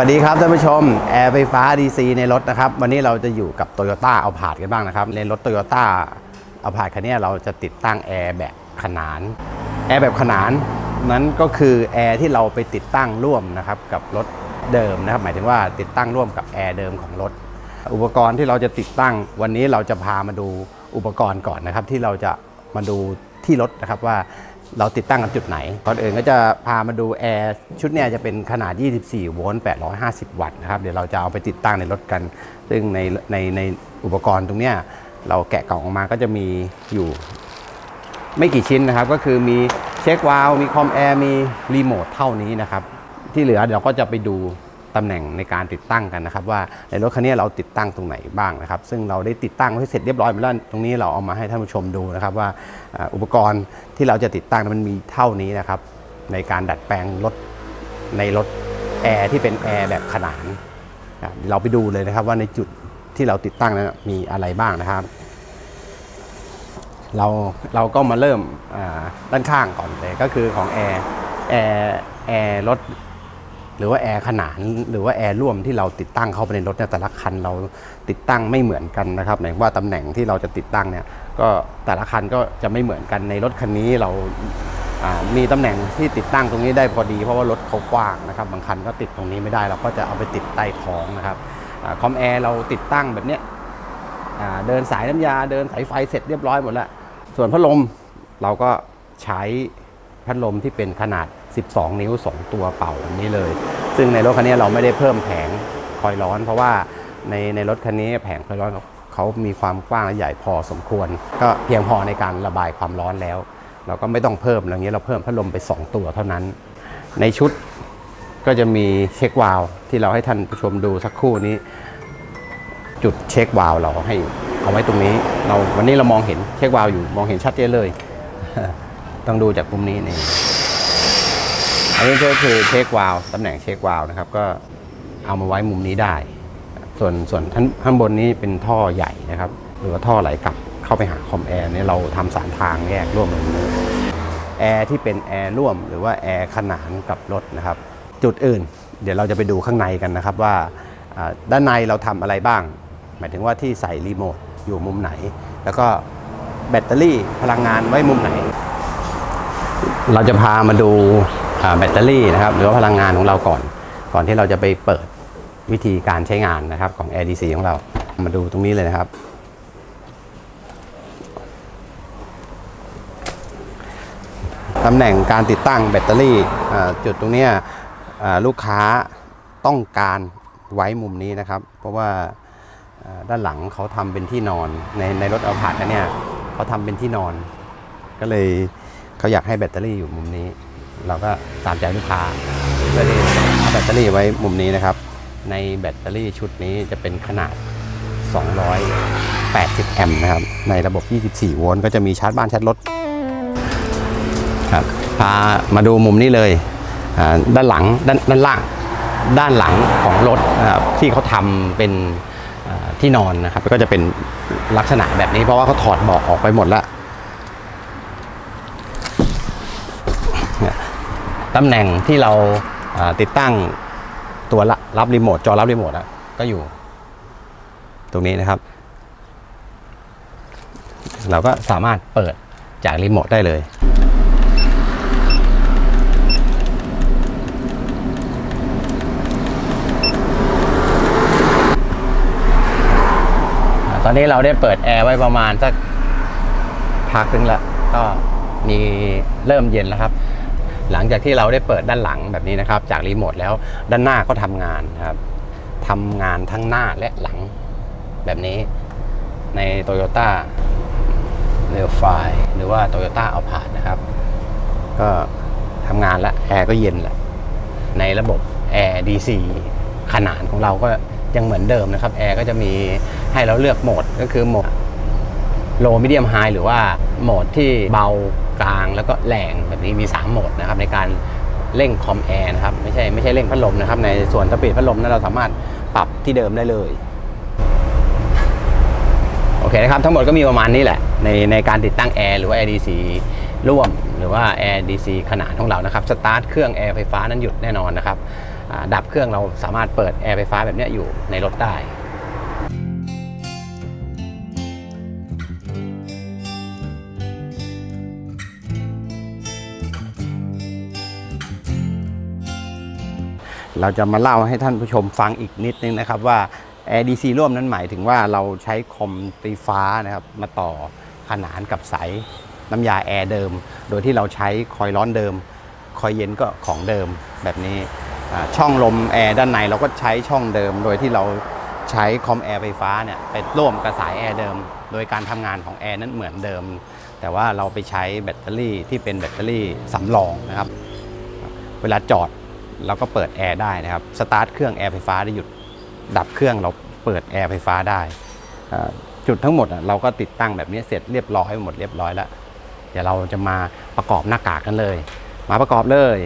วัสดีครับท่านผู้ชม แอร์ไฟฟ้า DC ในรถนะครับ วันนี้เราจะอยู่กับ Toyota เอาผาดกันบ้างนะครับ ในรถ Toyota เอาผาดคันนี้เราจะติดตั้งแอร์แบบขนาน แอร์แบบขนานนั้นก็คือแอร์ที่เราไปติดตั้งร่วมนะครับกับรถเดิมนะครับ หมายถึงว่าติดตั้งร่วมกับแอร์เดิมของรถ อุปกรณ์ที่เราจะติดตั้ง วันนี้เราจะพามาดูอุปกรณ์ก่อนนะครับ ที่เราจะมาดูที่รถนะครับว่า เราติดตั้งกันจุดไหน ก่อนอื่นก็จะพามาดูแอร์ชุดเนี้ยจะเป็นขนาด 24 โวลต์ 850 วัตต์นะครับ เดี๋ยวเราจะเอาไปติดตั้งในรถกัน ซึ่งในในในอุปกรณ์ตรงเนี้ยเราแกะกล่องออกมาก็จะมีอยู่ไม่กี่ชิ้นนะครับ ก็คือมีเช็ควาล์วมีคอมแอร์ มีรีโมทเท่านี้นะครับ ที่เหลือเดี๋ยวก็จะไปดู ตำแหน่งในการติดตั้งกันนะครับ ว่าในรถคันนี้เราติดตั้งตรงไหนบ้างนะครับ ซึ่งเราได้ติดตั้งไว้เสร็จเรียบร้อยหมดแล้วตรงนี้เราเอามาให้ท่านผู้ชมดูนะครับ ว่าอุปกรณ์ที่เราจะติดตั้งมันมีเท่านี้นะครับ ในการดัดแปลงรถในรถแอร์ที่เป็นแอร์แบบขนานเราไปดูเลยนะครับว่าในจุดที่เราติดตั้งนั้นมีอะไรบ้างนะครับ เราเราก็มาเริ่มด้านข้างก่อนเลยก็คือของแอร์แอร์แอร์รถ หรือว่าแอร์ขนานหรือว่าแอร์ร่วมที่เราติดตั้งเข้าไปในรถเนี่ยแต่ละคันเราติดตั้งไม่เหมือนกันนะครับหมายว่าตำแหน่งที่เราจะติดตั้งเนี่ยก็แต่ละคันก็จะไม่เหมือนกันในรถคันนี้เรามีตำแหน่งที่ติดตั้งตรงนี้ได้พอดี เพราะว่ารถเขากว้างนะครับบางคันก็ติดตรงนี้ไม่ได้ เราก็จะเอาไปติดใต้ท้องนะครับอคอมแอร์เราติดตั้งแบบเนี้ยเดินสายน้ำยาเดินสายไฟเสร็จเรียบร้อยหมดแล้วส่วนพัดลมเราก็ใช้พัดลมที่เป็นขนาด 12 นิ้ว 2 ตัวเป่าแบบนี้เลย ซึ่งในรถคันนี้เราไม่ได้เพิ่มแผงคอยร้อน เพราะว่าในในรถคันนี้แผงคอยร้อนเขามีความกว้างและใหญ่พอสมควร ก็เพียงพอในการระบายความร้อนแล้ว เราก็ไม่ต้องเพิ่มอย่างนี้เราเพิ่มพัดลมไป 2 ตัวเท่านั้น ในชุดก็จะมีเช็ควาล์วที่เราให้ท่านผู้ชมดูสักครู่นี้ จุดเช็ควาล์วเราให้เอาไว้ตรงนี้ เราวันนี้เรามองเห็นเช็ควาล์วอยู่มองเห็นชัดเจนเลย ต้องดูจากมุมนี้นี่ อันนี้ก็คือเช็ควาล์วตำแหน่งเช็ควาล์วนะครับก็เอามาไว้มุมนี้ได้ ส่วนส่วนท่านข้างบนนี้เป็นท่อใหญ่นะครับ หรือว่าท่อไหลกลับเข้าไปหาคอมแอร์เนี่ยเราทำสามทางแยกร่วมกันเลยแอร์ที่เป็นแอร์ร่วมหรือว่าแอร์ขนานกับรถนะครับ จุดอื่น เดี๋ยวเราจะไปดูข้างในกันนะครับว่าด้านในเราทำอะไรบ้าง หมายถึงว่าที่ใส่รีโมทอยู่มุมไหน แล้วก็แบตเตอรี่พลังงานไว้มุมไหน เราจะพามาดู แบตเตอรี่นะครับหรือว่าพลังงานของเราก่อน ก่อนที่เราจะไปเปิดวิธีการใช้งานนะครับของ ADC ของเรา มาดูตรงนี้เลยนะครับ ตำแหน่งการติดตั้งแบตเตอรี่จุดตรงนี้ลูกค้าต้องการไว้มุมนี้นะครับ เพราะว่าด้านหลังเขาทำเป็นที่นอนในในรถเอาผาดอันเนี้ยเขาทำเป็นที่นอน ก็เลยเขาอยากให้แบตเตอรี่อยู่มุมนี้ เราก็ตามใจลูกค้าก็เลยเอาแบตเตอรี่ไว้มุมนี้นะครับ ในแบตเตอรี่ชุดนี้จะเป็นขนาด 280 แอมป์นะครับ ในระบบ 24 โวลต์ก็จะมีชาร์จบ้านชาร์จรถครับพามาดูมุมนี้เลยด้านหลังด้านด้านล่างด้านหลังของรถที่เขาทำเป็นที่นอนนะครับก็จะเป็นลักษณะแบบนี้เพราะว่าเขาถอดเบาะออกไปหมดแล้วเนี่ย ตำแหน่งที่เราติดตั้งตัวรับรีโมทจอรับรีโมทอะก็อยู่ ตรงนี้นะครับ เราก็สามารถเปิดจากรีโมทได้เลยตอนนี้เราได้เปิดแอร์ไว้ประมาณสักพักนึงละก็มีเริ่มเย็นแล้วครับ หลังจากที่เราได้เปิดด้านหลังแบบนี้นะครับ จากรีโมทแล้วด้านหน้าก็ทำงานครับทำงานทั้งหน้าและหลังแบบนี้ใน Toyota r a i l f i หรือว่า Toyota a l p a r d นะครับ ก็ทำงานแล้วแอร์ก็เย็นแหละในระบบแอร์ DC ขนานของเราก็ยังเหมือนเดิมนะครับแอร์ก็จะมีให้เราเลือกโหมดก็คือโหมด low medium high หรือว่าโหมดที่เบากลางแล้วก็แรงแบบนี้มี 3 โหมดนะครับในการเร่งคอมแอร์นะครับไม่ใช่ไม่ใช่เร่งพัดลมนะครับ ในส่วนสปีดพัดลมนั้นเราสามารถปรับที่เดิมได้เลยโอเคนะครับทั้งหมดก็มีประมาณนี้แหละ ในในการติดตั้งแอร์หรือว่า Air DC ร่วมหรือว่า Air DC ขนาดของเรานะครับสตาร์ทเครื่องแอร์ไฟฟ้านั้นหยุดแน่นอนนะครับดับเครื่องเราสามารถเปิดแอร์ไฟฟ้าแบบนี้อยู่ในรถได้ เราจะมาเล่าให้ท่านผู้ชมฟังอีกนิดนึงนะครับว่า ADC ร่วมนั้นหมายถึงว่าเราใช้คอมไฟฟ้านะครับมาต่อขนานกับสายน้ำยาแอร์เดิม โดยที่เราใช้คอยร้อนเดิม คอยเย็นก็ของเดิมแบบนี้ช่องลมแอร์ด้านในเราก็ใช้ช่องเดิม โดยที่เราใช้คอมแอร์ไฟฟ้าเนี่ยไปร่วมกับสายแอร์เดิม โดยการทำงานของแอร์นั้นเหมือนเดิม แต่ว่าเราไปใช้แบตเตอรี่ที่เป็นแบตเตอรี่สำรองนะครับ เวลาจอด เราก็เปิดแอร์ได้นะครับสตาร์ทเครื่องแอร์ไฟฟ้าได้หยุดดับเครื่องเราเปิดแอร์ไฟฟ้าได้จุดทั้งหมดอะเราก็ติดตั้งแบบนี้เสร็จเรียบร้อยหมดเรียบร้อยแล้ว เดี๋ยวเราจะมาประกอบหน้ากากกันเลย มาประกอบเลย